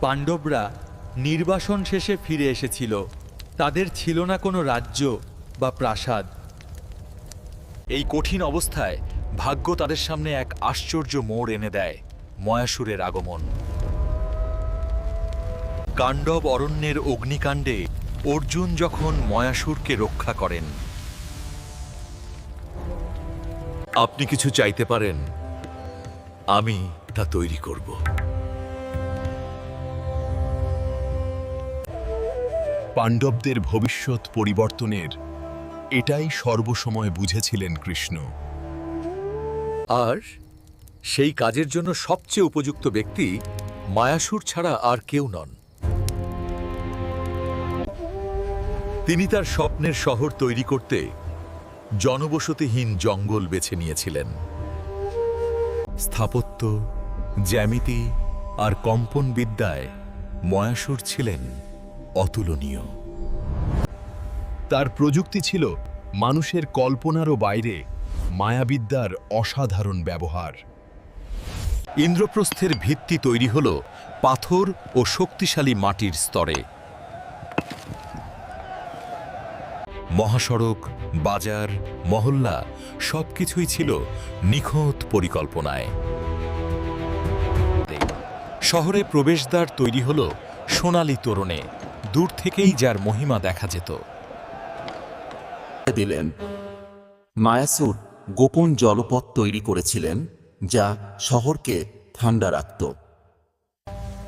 পাণ্ডবরা নির্বাসন শেষে ফিরে এসেছিল। তাদের ছিল না কোনো রাজ্য বা প্রাসাদ। এই কঠিন অবস্থায় ভাগ্য তাদের সামনে এক আশ্চর্য মোড় এনে দেয়, ময়াসুরের আগমন। কাণ্ডব অরণ্যের অগ্নিকাণ্ডে অর্জুন যখন ময়াসুরকে রক্ষা করেন। আপনি কিছু চাইতে পারেন? আমি তা তৈরি করব। পাণ্ডবদের ভবিষ্যৎ পরিবর্তনের এটাই সর্বসময় বুঝেছিলেন কৃষ্ণ। আর সেই কাজের জন্য সবচেয়ে উপযুক্ত ব্যক্তি মায়াসুর ছাড়া আর কেউ নন। তিনি তার স্বপ্নের শহর তৈরি করতে জনবসতিহীন জঙ্গল বেছে নিয়েছিলেন। স্থাপত্য, জ্যামিতি আর কম্পন বিদ্যায় ময়াসুর ছিলেন। অতুলনীয়। তার প্রযুক্তি ছিল মানুষের কল্পনারও বাইরে মায়াবিদ্যার অসাধারণ ব্যবহার। ইন্দ্রপ্রস্থের ভিত্তি তৈরি হল পাথর ও শক্তিশালী মাটির স্তরে। মহাসড়ক, বাজার, মহল্লা সবকিছুই ছিল নিখুঁত পরিকল্পনায়। শহরে প্রবেশদ্বার তৈরি হল সোনালী তোরণে। দূর থেকেই যার মহিমা দেখা যেত। দিলেন। মায়াসুর গোপন জলপথ তৈরি করেছিলেন যা শহরকে ঠান্ডা রাখত।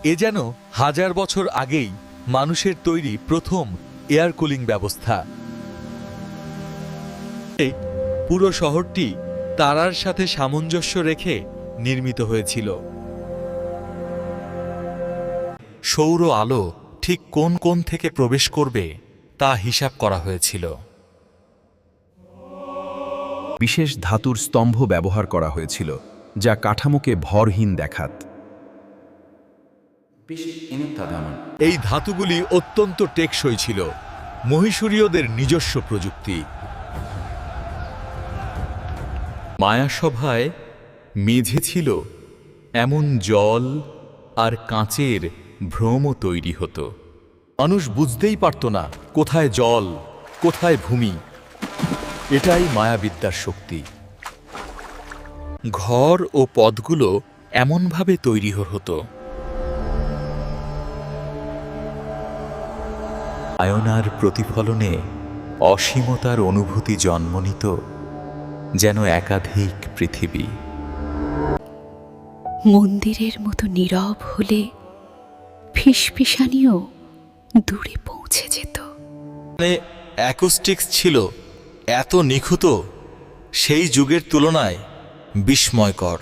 এ যেন হাজার বছর আগেই মানুষের তৈরি প্রথম এয়ার কুলিং ব্যবস্থা। পুরো শহরটি তারার সাথে সামঞ্জস্য রেখে নির্মিত হয়েছিল। সৌর আলো ঠিক কোন কোন থেকে প্রবেশ করবে তা হিসাব করা হয়েছিল। বিশেষ ধাতুর স্তম্ভ ব্যবহার করা হয়েছিল যা কাঠামোকে ভরহীন দেখাত। এই ধাতুগুলি অত্যন্ত টেকসই ছিল মহীশূরীয়দের নিজস্ব প্রযুক্তি। মায়াসভায় মেঝে ছিল এমন জল আর কাঁচের ভ্রম তৈরি হতো। মানুষ বুঝতেই পারত না কোথায় জল কোথায় ভূমি। এটাই মায়াবিদ্যার শক্তি। ঘর ও পদগুলো এমনভাবে তৈরি হতো। আয়নার প্রতিফলনে অসীমতার অনুভূতি জন্ম নিত যেন একাধিক পৃথিবী। মন্দিরের মতো নীরব হলে ফিসফিসানিও দূরে পৌঁছে যেত। মানে অ্যাকোস্টিক্স ছিল এত নিখুঁত, সেই যুগের তুলনায় বিস্ময়কর।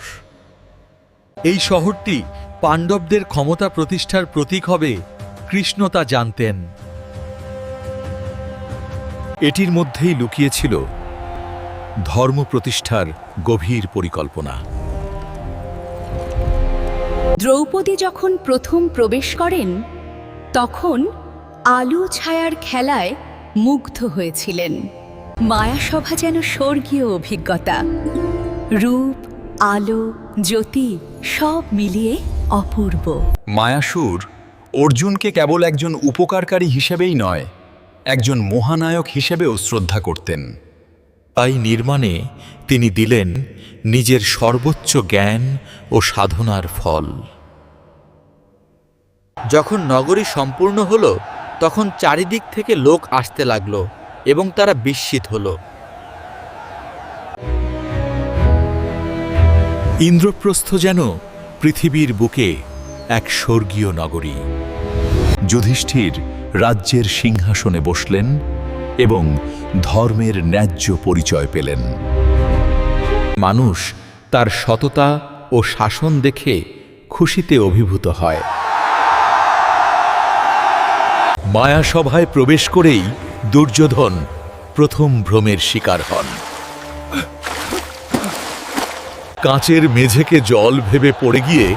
এই শহরটি পাণ্ডবদের ক্ষমতা প্রতিষ্ঠার প্রতীক হবে কৃষ্ণ তা জানতেন। এটির মধ্যেই লুকিয়েছিল ধর্ম প্রতিষ্ঠার গভীর পরিকল্পনা। দ্রৌপদী যখন প্রথম প্রবেশ করেন, তখন আলো ছায়ার খেলায় মুগ্ধ হয়েছিলেন। মায়াসভা যেন স্বর্গীয় অভিজ্ঞতা। রূপ, আলো, জ্যোতি সব মিলিয়ে অপূর্ব। মায়াসুর অর্জুনকে কেবল একজন উপকারকারী হিসেবেই নয়, একজন মহানায়ক হিসেবেও শ্রদ্ধা করতেন। তাই নির্মাণে তিনি দিলেন নিজের সর্বোচ্চ জ্ঞান ও সাধনার ফল। যখন নগরী সম্পূর্ণ হল, তখন চারিদিক থেকে লোক আসতে লাগল এবং তারা বিস্মিত হল। ইন্দ্রপ্রস্থ যেন পৃথিবীর বুকে এক স্বর্গীয় নগরী। যুধিষ্ঠির রাজ্যের সিংহাসনে বসলেন এবং ধর্মের ন্যায্য পরিচয় পেলেন। মানুষ তার সততা ও শাসন দেখে খুশিতে অভিভূত হয়। মায়াসভায় প্রবেশ করেই দুর্যোধন প্রথম ভ্রমের শিকার হন। কাঁচের মেঝেকে জল ভেবে পড়ে গিয়ে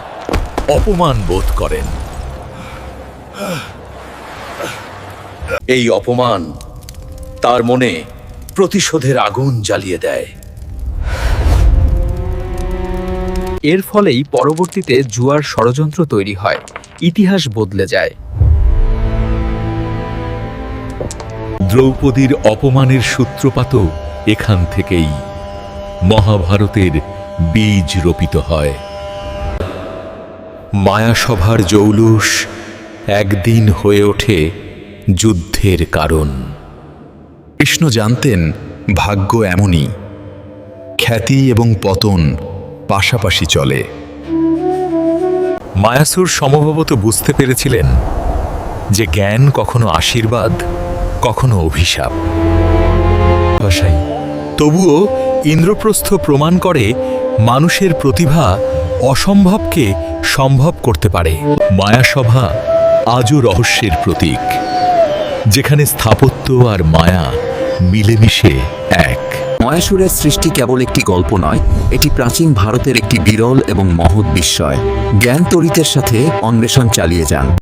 অপমান বোধ করেন। এই অপমান তার মনে প্রতিশোধের আগুন জ্বালিয়ে দেয়। এর ফলেই পরবর্তীতে জুয়ার ষড়যন্ত্র তৈরি হয়। ইতিহাস বদলে যায়। দ্রৌপদীর অপমানের সূত্রপাতও এখান থেকেই। মহাভারতের বীজ রোপিত হয়। মায়াসভার জৌলুস একদিন হয়ে ওঠে যুদ্ধের কারণ। কৃষ্ণ জানতেন, ভাগ্য এমনই। খ্যাতি এবং পতন পাশাপাশি চলে। মায়াসুর সমভাবত বুঝতে পেরেছিলেন যে জ্ঞান কখনো আশীর্বাদ, কখনো অভিশাপ। তবুও ইন্দ্রপ্রস্থ প্রমাণ করে মানুষের প্রতিভা অসম্ভবকে সম্ভব করতে পারে। মায়াসভা আজও রহস্যের প্রতীক, যেখানে স্থাপত্য আর মায়া মিলেমিশে এক। ময়াসুরের সৃষ্টি কেবল একটি গল্প নয়, এটি প্রাচীন ভারতের একটি বিরল এবং মহৎ বিস্ময়। জ্ঞান তরিতের সাথে অন্বেষণ চালিয়ে যান।